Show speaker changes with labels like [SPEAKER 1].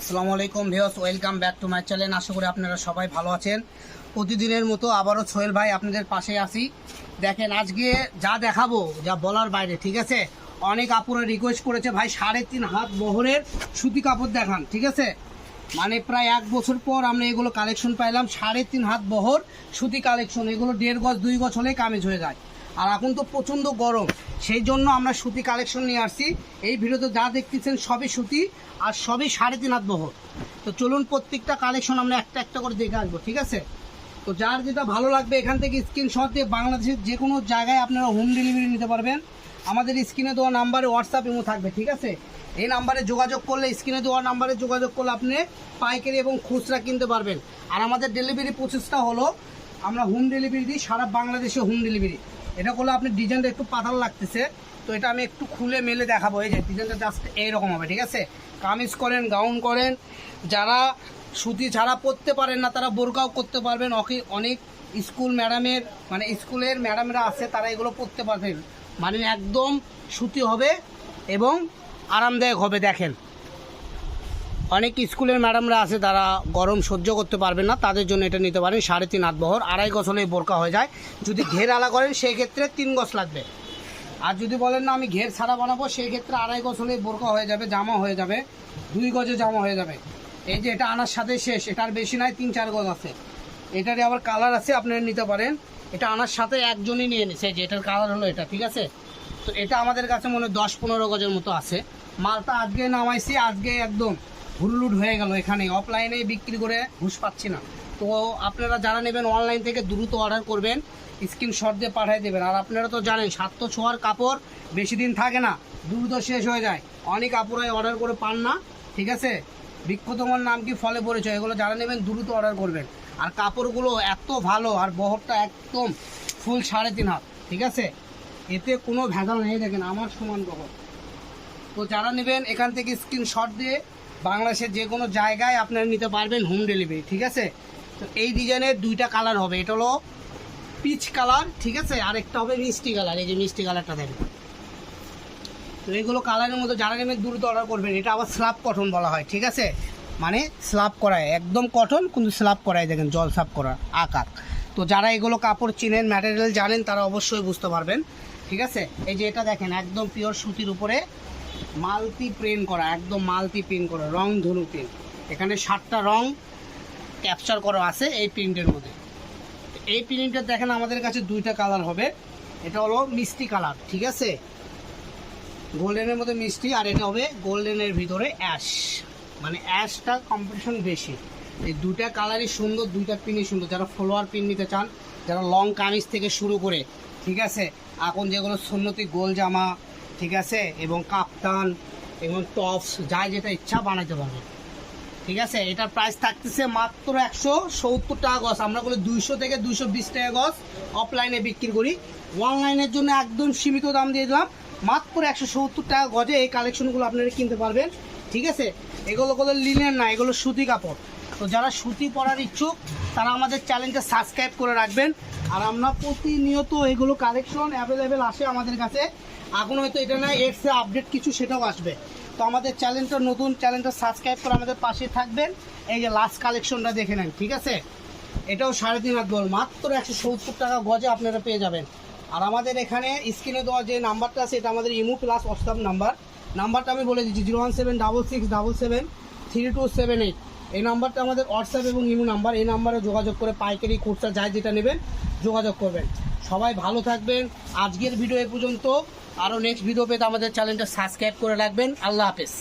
[SPEAKER 1] আসসালামু আলাইকুম viewers, welcome back to my channel. আশা করি আপনারা সবাই ভালো আছেন। প্রতিদিনের মতো আবারও সোহেল ভাই আপনাদের পাশে আসি দেখেন, আজকে যা দেখাবো, যা বলার বাইরে, ঠিক আছে? অনেক আপুরা রিকোয়েস্ট করেছে, ভাই, সাড়ে তিন হাত বহরের সুতি কাপড় দেখান, ঠিক আছে? মানে প্রায় এক বছর পর আমরা এগুলো কালেকশন পাইলাম, সাড়ে তিন হাত বহর সুতি কালেকশন এগুলো দেড় গজ, দুই গজ হলেই কামেজ হয়ে যায়। আর এখন তো প্রচণ্ড গরম। সেই জন্য আমরা সুতি কালেকশন নিয়ে আসছি। এই ভিডিওতে যা দেখতেছেন সবই সুতি আর সবই সাড়ে তিন হাত বহর। তো চলুন প্রত্যেকটা কালেকশন আমরা একটা একটা করে দেখে আসব, ঠিক আছে? তো যার যেটা ভালো লাগবে, এখান থেকে স্ক্রিনশট দিয়ে বাংলাদেশের যে কোনো জায়গায় আপনারা হোম ডেলিভারি নিতে পারবেন। আমাদের স্ক্রিনে দেওয়া নাম্বারে হোয়াটসঅ্যাপ ইমো থাকবে, ঠিক আছে? এই নাম্বারে যোগাযোগ করলে, স্ক্রিনে দেওয়া নাম্বারে যোগাযোগ করলে আপনি পাইকারি এবং খুচরা কিনতে পারবেন। আর আমাদের ডেলিভারি প্রসেসটা হলো, আমরা হোম ডেলিভারি দিই সারা বাংলাদেশে হোম ডেলিভারি এটা করলে আপনি ডিজাইনটা একটু পাতাল লাগতেছে। তো এটা আমি একটু খুলে মেলে দেখাবো। এই যে ডিজাইনটা জাস্ট এইরকম হবে, ঠিক আছে? কামিজ করেন, গাউন করেন। যারা সুতি ছাড়া পরতে পারেন না, তারা বোরকাও করতে পারবেন। অকে- অনেক স্কুল ম্যাডামের মানে স্কুলের ম্যাডামরা আছে, তারা এগুলো পরতে পারবেন। মানে একদম সুতি হবে এবং আরামদায়ক হবে, দেখেন। অনেক স্কুলের ম্যাডামরা আছে, তারা গরম সহ্য করতে পারবেন না, তাদের জন্য এটা নিতে পারেন সাড়ে তিন হাত বহর। আড়াই গজ হলেই বোরকা হয়ে যায়। যদি ঘের আলা করেন, সেই ক্ষেত্রে তিন গজ লাগবে। আর যদি বলেন না, আমি ঘের ছাড়া বানাবো, সেই ক্ষেত্রে আড়াই গজ হলেই বোরকা হয়ে যাবে, জামা হয়ে যাবে, দুই গজে জামা হয়ে যাবে। এই যে এটা আনার সাথে শেষ এটার বেশি নাই, তিন চার গজ আছে। এটারই আবার কালার আছে, আপনারা নিতে পারেন। এটা আনার সাথে একজনই নিয়ে নিছে যে এটার কালার হলো এটা, ঠিক আছে? তো এটা আমাদের কাছে মনে হয় দশ পনেরো গজের মতো আছে। মালটা আজকে নামাইছি, আজকে একদম হুলুট হয়ে গেল এখানে। অফলাইনে বিক্রি করে ঘুষ পাচ্ছি না। তো আপনারা যারা নেবেন অনলাইন থেকে দ্রুত অর্ডার করবেন স্ক্রিনশট দিয়ে পাঠিয়ে দেবেন। আর আপনারা তো জানেন সাতশো ছোঁয়ার কাপড় বেশি দিন থাকে না দ্রুত শেষ হয়ে যায়। অনেক আপুরাই অর্ডার করে পান না, ঠিক আছে? বৃক্ষ তোমার নাম কি ফলে পরিচয়? এগুলো যারা নেবেন, দ্রুত অর্ডার করবেন। আর কাপড়গুলো এত ভালো, আর বহরটা একদম ফুল সাড়ে তিন হাত, ঠিক আছে? এতে কোনো ভেজাল নেই, দেখেন, আমার সমান বহর। তো যারা নেবেন, এখান থেকে স্ক্রিনশট দিয়ে বাংলাদেশের যে কোনো জায়গায় আপনারা নিতে পারবেন হোম ডেলিভারি ঠিক আছে? তো এই ডিজাইনের দুইটা কালার হবে। এটা হলো পিচ কালার ঠিক আছে? আর একটা হবে মিষ্টি কালার এই যে মিষ্টি কালারটা দেখেন তো এইগুলো কালারের মধ্যে যারা নেবেন, দ্রুত অর্ডার করবেন। এটা আবার স্লাব কটন বলা হয়, ঠিক আছে? মানে স্লাব করায়, একদম কটন কিন্তু স্লাব করায় দেখেন, জল সাপ করা আকাক তো যারা এগুলো কাপড় চিনেন ম্যাটেরিয়াল জানেন, তারা অবশ্যই বুঝতে পারবেন, ঠিক আছে? এই যে এটা দেখেন, একদম পিওর সুতির উপরে মালতি প্রিন্ট করা, একদম মালতি প্রিন্ট করা, রং ধনু প্রিন্ট এখানে সাতটা রং ক্যাপচার করা আছে এই প্রিন্টের মধ্যে। এই প্রিন্টটা দেখেন আমাদের কাছে দুইটা কালার হবে। এটা হলো মিষ্টি কালার ঠিক আছে? গোল্ডেনের মধ্যে মিষ্টি আর এটা হবে গোল্ডেনের ভিতরে অ্যাশ মানে অ্যাশটা কম্পিটিশন বেশি। এই দুইটা কালারই সুন্দর, দুইটা পিনই সুন্দর। যারা ফলোয়ার পিন নিতে চান, যারা লং কামিজ থেকে শুরু করে, ঠিক আছে? এখন যেগুলো সুন্নতি গোল জামা ঠিক আছে? এবং কাপ্তান, এবং টপস যা যেটা ইচ্ছা বানাতে পারবে। ঠিক আছে? এটার প্রাইস থাকতেছে মাত্র একশো সত্তর টাকা গজ। আমরা বলি দুইশো থেকে দুইশো বিশ টাকা গজ অফলাইনে বিক্রি করি। অনলাইনের জন্য একদম সীমিত দাম দিয়ে দিলাম। মাত্র একশো সত্তর টাকা গজে এই কালেকশনগুলো আপনারা কিনতে পারবেন। ঠিক আছে? এগুলো কোনো লিনেন না, এগুলো সুতি কাপড়। তো যারা সুতি পরার ইচ্ছুক, তারা আমাদের চ্যানেলটা সাবস্ক্রাইব করে রাখবেন। আর আমরা প্রতিনিয়ত এগুলো কালেকশন অ্যাভেলেবেল আসে আমাদের কাছে। এখন হয়তো এটা না, এর সে আপডেট কিছু সেটাও আসবে। তো আমাদের চ্যানেলটা নতুন চ্যানেলটা সাবস্ক্রাইব করে আমাদের পাশে থাকবেন। এই যে লাস্ট কালেকশনটা দেখে নেন, ঠিক আছে? এটাও সাড়ে তিন হাত বল মাত্র একশো সত্তর টাকা গজে আপনারা পেয়ে যাবেন। আর আমাদের এখানে স্ক্রিনে দেওয়া যে নাম্বারটা আছে, এটা আমাদের ইমু প্লাস হোয়াটসঅ্যাপ নাম্বার। নাম্বারটা আমি বলে দিচ্ছি zero one seven double six double seven three two seven eight এই নাম্বারটা আমাদের হোয়াটসঅ্যাপ এবং ইমো নাম্বার, এই নাম্বারে যোগাযোগ করে পাইকারি খুচরা যায় যেটা নেবেন যোগাযোগ করবেন। সবাই ভালো থাকবেন। আজকের ভিডিও এ পর্যন্ত। আরও নেক্সট ভিডিও পেতে আমাদের চ্যানেলটা সাবস্ক্রাইব করে রাখবেন। আল্লাহ হাফেজ।